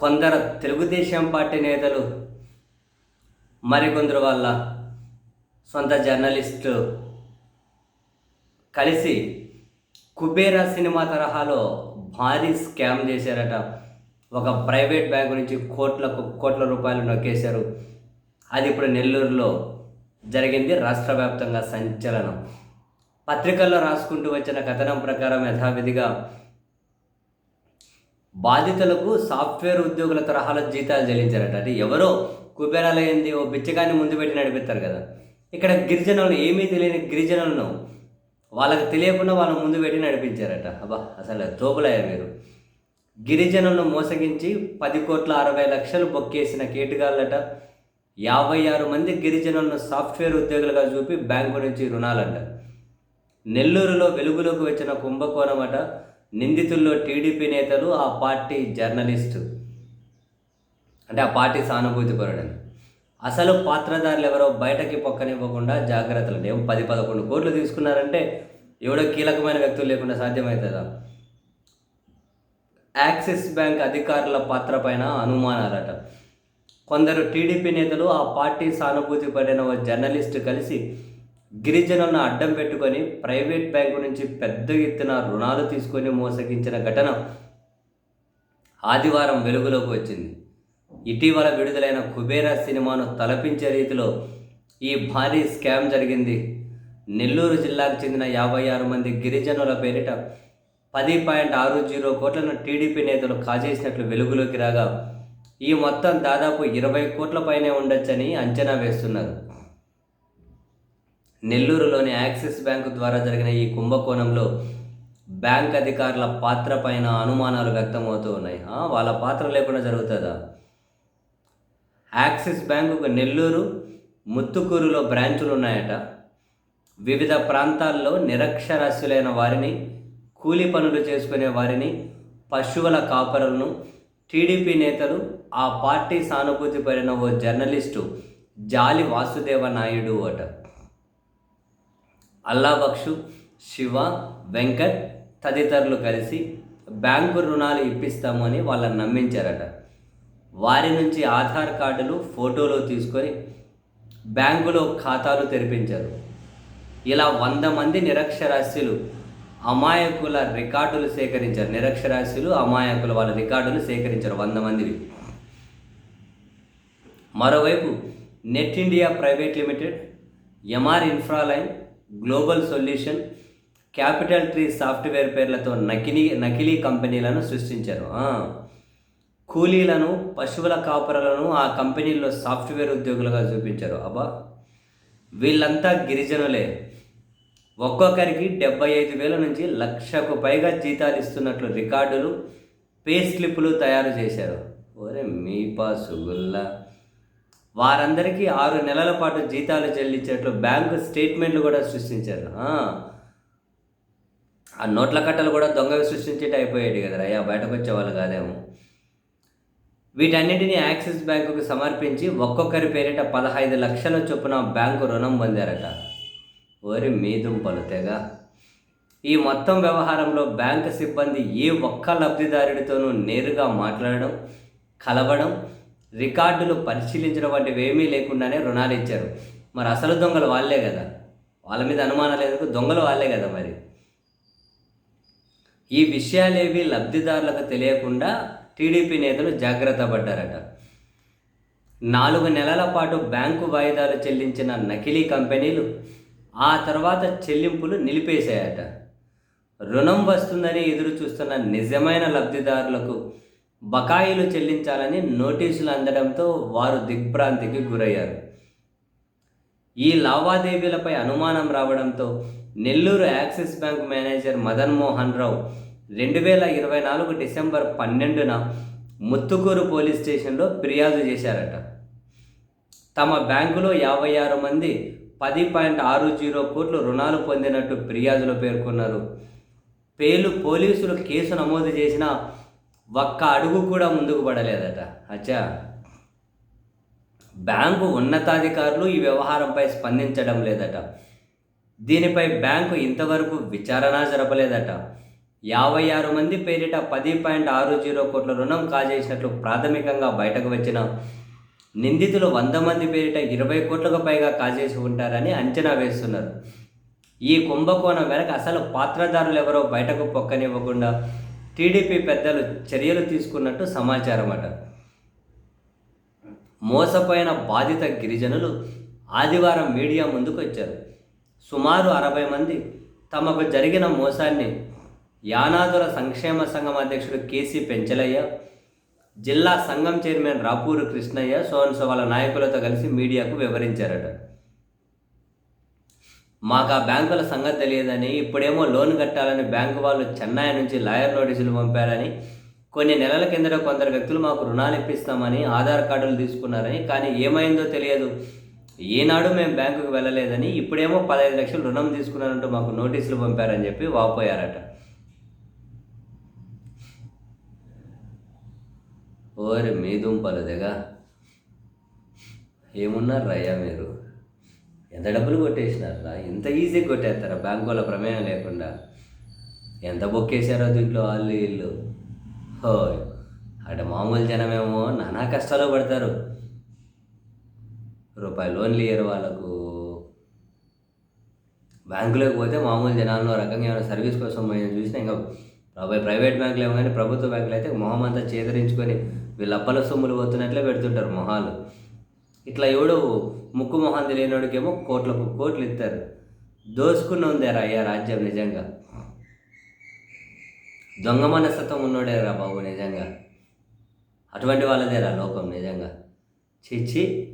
కొందరు తెలుగుదేశం పార్టీ నేతలు మరికొందరు వాళ్ళ సొంత జర్నలిస్టు కలిసి కుబేరా సినిమా తరహాలో భారీ స్కామ్ చేశారట. ఒక ప్రైవేట్ బ్యాంకు నుంచి కోట్లకు కోట్ల రూపాయలు నొక్కేశారు. అది ఇప్పుడు నెల్లూరులో జరిగింది రాష్ట్ర వ్యాప్తంగా సంచలనం. పత్రికల్లో రాసుకుంటూ వచ్చిన కథనం ప్రకారం యథావిధిగా బాధితులకు సాఫ్ట్వేర్ ఉద్యోగుల తరహాలో జీతాలు చెల్లించారట. అంటే ఎవరో కుబేరాలయ్యింది ఓ బిచ్చగాన్ని ముందు పెట్టి నడిపిస్తారు కదా. ఇక్కడ గిరిజనులు ఏమీ తెలియని గిరిజనులను వాళ్ళకి తెలియకుండా వాళ్ళ ముందు పెట్టి నడిపించారట. అబ్బా అసలు తోపులయ్యా మీరు గిరిజనులను మోసగించి పది కోట్ల అరవై లక్షలు బొక్కేసిన కేటుగాళ్ళట. యాభై ఆరు మంది గిరిజనులను సాఫ్ట్వేర్ ఉద్యోగులుగా చూపి బ్యాంకు నుంచి రుణాలంట. నెల్లూరులో వెలుగులోకి వచ్చిన కుంభకోణం అట. నిందితుల్లో టీడీపీ నేతలు ఆ పార్టీ జర్నలిస్టు. అంటే ఆ పార్టీ సానుభూతి పరుడని. అసలు పాత్రధారులు ఎవరో బయటకి పొక్కనివ్వకుండా జాగ్రత్తలు. అంటే ఏం పది పదకొండు కోట్లు తీసుకున్నారంటే ఎవడో కీలకమైన వ్యక్తులు లేకుండా సాధ్యమవుతుందా యాక్సిస్ బ్యాంక్ అధికారుల పాత్ర పైన అనుమానాలట. కొందరు టీడీపీ నేతలు ఆ పార్టీ సానుభూతి పడిన ఓ జర్నలిస్టు కలిసి గిరిజనులను అడ్డం పెట్టుకొని ప్రైవేట్ బ్యాంకు నుంచి పెద్ద ఎత్తున రుణాలు తీసుకొని మోసగించిన ఘటన ఆదివారం వెలుగులోకి వచ్చింది. ఇటీవల విడుదలైన కుబేరా సినిమాను తలపించే రీతిలో ఈ భారీ స్కామ్ జరిగింది. నెల్లూరు జిల్లాకు చెందిన యాభై ఆరు మంది గిరిజనుల పేరిట పది పాయింట్ ఆరు జీరో కోట్లను టీడీపీ నేతలు కాజేసినట్లు వెలుగులోకి రాగా ఈ మొత్తం దాదాపు ఇరవై కోట్ల పైనే ఉండొచ్చని అంచనా వేస్తున్నారు. నెల్లూరులోని యాక్సిస్ బ్యాంకు ద్వారా జరిగిన ఈ కుంభకోణంలో బ్యాంక్ అధికారుల పాత్ర పైన అనుమానాలు వ్యక్తమవుతూ ఉన్నాయి. వాళ్ళ పాత్ర లేకుండా జరుగుతుందా? యాక్సిస్ బ్యాంకుకు నెల్లూరు ముత్తుకూరులో బ్రాంచులు ఉన్నాయట. వివిధ ప్రాంతాల్లో నిరక్షరాస్యులైన వారిని కూలి పనులు చేసుకునే వారిని పశువుల కాపరులను టీడీపీ నేతలు ఆ పార్టీ సానుభూతి పడిన ఓ జర్నలిస్టు జాలి వాసుదేవ నాయుడు అట. అల్లాబక్షు శివ వెంకట్ తదితరులు కలిసి బ్యాంకు రుణాలు ఇప్పిస్తాము అని వాళ్ళని నమ్మించారట. వారి నుంచి ఆధార్ కార్డులు ఫోటోలు తీసుకొని బ్యాంకులో ఖాతాలు తెరిపించారు. ఇలా వంద మంది నిరక్షరాస్యులు అమాయకుల రికార్డులు సేకరించారు. నిరక్షరాస్యులు అమాయకుల వాళ్ళ రికార్డులు సేకరించారు వంద మందివి. మరోవైపు net India private limited MR Infraline global solution capital tree software పేర్లతో నకిలీ నకిలీ కంపెనీలను సృష్టించారు. కూలీలను పశువుల కాపరలను ఆ కంపెనీల్లో సాఫ్ట్వేర్ ఉద్యోగులుగా చూపించారు. అబ్బా. వీళ్ళంతా గిరిజనులే. ఒక్కొక్కరికి డెబ్బై ఐదు వేల నుంచి లక్షకు పైగా జీతాలు ఇస్తున్నట్లు రికార్డులు పే స్లిప్పులు తయారు చేశారు. ఓరే మీపా సుగుల్లా వారందరికీ ఆరు నెలల పాటు జీతాలు చెల్లించేట్లు బ్యాంకు స్టేట్మెంట్లు కూడా సృష్టించారు. ఆ. నోట్ల కట్టలు కూడా దొంగగా సృష్టించేట అయిపోయాడు కదా అయ్యా బయటకు వచ్చేవాళ్ళు కాదేమో. వీటన్నిటిని యాక్సిస్ బ్యాంకుకు సమర్పించి ఒక్కొక్కరి పేరిట పదహైదు లక్షల చొప్పున బ్యాంకు రుణం పొందారట. ఓరి మీదు తెగ. ఈ మొత్తం వ్యవహారంలో బ్యాంకు సిబ్బంది ఏ ఒక్క లబ్ధిదారుడితోనూ నేరుగా మాట్లాడడం కలవడం రికార్డులు పరిశీలించడం వంటివి ఏమీ లేకుండానే రుణాలు ఇచ్చారు. మరి అసలు దొంగలు వాళ్ళే కదా. వాళ్ళ మీద అనుమానాలు ఎందుకు? దొంగలు వాళ్ళే కదా మరి. ఈ విషయాలేవి లబ్ధిదారులకు తెలియకుండా టీడీపీ నేతలు జాగ్రత్త పడ్డారట. నాలుగు నెలల పాటు బ్యాంకు వాయిదాలు చెల్లించిన నకిలీ కంపెనీలు ఆ తర్వాత చెల్లింపులు నిలిపేశాయట. రుణం వస్తుందని ఎదురు చూస్తున్న నిజమైన లబ్ధిదారులకు బకాయిలు చెల్లించాలని నోటీసులు అందడంతో వారు దిగ్భ్రాంతికి గురయ్యారు. ఈ లావాదేవీలపై అనుమానం రావడంతో Nellore Axis bank manager Madan Mohan Rao రెండు వేల ఇరవై నాలుగు డిసెంబర్ పన్నెండున ముత్తుకూరు పోలీస్ స్టేషన్లో ఫిర్యాదు చేశారట. తమ బ్యాంకులో యాభై ఆరు మంది పది పాయింట్ ఆరు జీరో కోట్లు రుణాలు పొందినట్టు ఫిర్యాదులో పేర్కొన్నారు. పేలు పోలీసులు కేసు నమోదు చేసినా ఒక్క అడుగు కూడా ముందుకు పడలేదట. అచ్చా. బ్యాంకు ఉన్నతాధికారులు ఈ వ్యవహారంపై స్పందించడం లేదట. దీనిపై బ్యాంకు ఇంతవరకు విచారణ జరపలేదట. యాభై ఆరు మంది పేరిట పది పాయింట్ ఆరు జీరో కోట్ల రుణం కాజేసినట్లు ప్రాథమికంగా బయటకు వచ్చిన నిందితులు వంద మంది పేరిట ఇరవై కోట్లకు పైగా కాజేసి ఉంటారని అంచనా వేస్తున్నారు. ఈ కుంభకోణం వెనక అసలు పాత్రదారులు ఎవరో బయటకు పొక్కనివ్వకుండా టీడీపీ పెద్దలు చర్యలు తీసుకున్నట్టు సమాచారం అట మోసపోయిన బాధిత గిరిజనులు ఆదివారం మీడియా ముందుకు వచ్చారు సుమారు అరవై మంది తమకు జరిగిన మోసాన్ని యానాదుల సంక్షేమ సంఘం అధ్యక్షుడు కేసీ పెంచలయ్య జిల్లా సంఘం చైర్మన్ రాపూరు కృష్ణయ్య సోన్సో వాళ్ళ నాయకులతో కలిసి మీడియాకు వివరించారట. మాకు ఆ బ్యాంకుల సంగతి తెలియదని ఇప్పుడేమో లోన్ కట్టాలని బ్యాంకు వాళ్ళు చెన్నై నుంచి లాయర్ నోటీసులు పంపారని కొన్ని నెలల కిందట కొందరు వ్యక్తులు మాకు రుణాలు ఇప్పిస్తామని ఆధార్ కార్డులు తీసుకున్నారని కానీ ఏమైందో తెలియదు. ఏనాడు మేము బ్యాంకుకు వెళ్ళలేదని ఇప్పుడేమో పదహైదు లక్షలు రుణం తీసుకున్నారంటూ మాకు నోటీసులు పంపారని చెప్పి వాపోయారట. ఓరి మీ దుంపలు దిగా ఏమున్నారు రయ్యా మీరు? ఎంత డబ్బులు కొట్టేసినారా ఇంత ఈజీ కొట్టేస్తారా? బ్యాంకు వాళ్ళ ప్రమేయం లేకుండా. ఎంత బొక్కేశారో దీంట్లో వాళ్ళు వీళ్ళు. హో అటు మామూలు జనమేమో నానా కష్టాలు పడతారు. రూపాయి లోన్లు ఇయ్యరు వాళ్ళకు. బ్యాంకులోకి పోతే మామూలు జనాల్లో రకంగా ఏమైనా సర్వీస్ కోసం మేము చూసినా ఇంకా ప్రైవే- ప్రైవేట్ బ్యాంకులు ఏమో కానీ ప్రభుత్వ బ్యాంకులు అయితే మొహం అంతా చేదరించుకొని వీళ్ళు అప్పల సొమ్ములు పోతున్నట్లే పెడుతుంటారు మొహాలు. ఇట్లా ఎవడు ముక్కు మొహం తెలియనోడికేమో కోట్లకు కోట్లు ఇస్తారు. దోసుకుని ఉందేరా అయ్యా రాజ్యం నిజంగా. దొంగ మనస్తత్వం ఉన్నోడేరా బాబు నిజంగా. అటువంటి వాళ్ళదేరా లోకం నిజంగా. చిచ్చి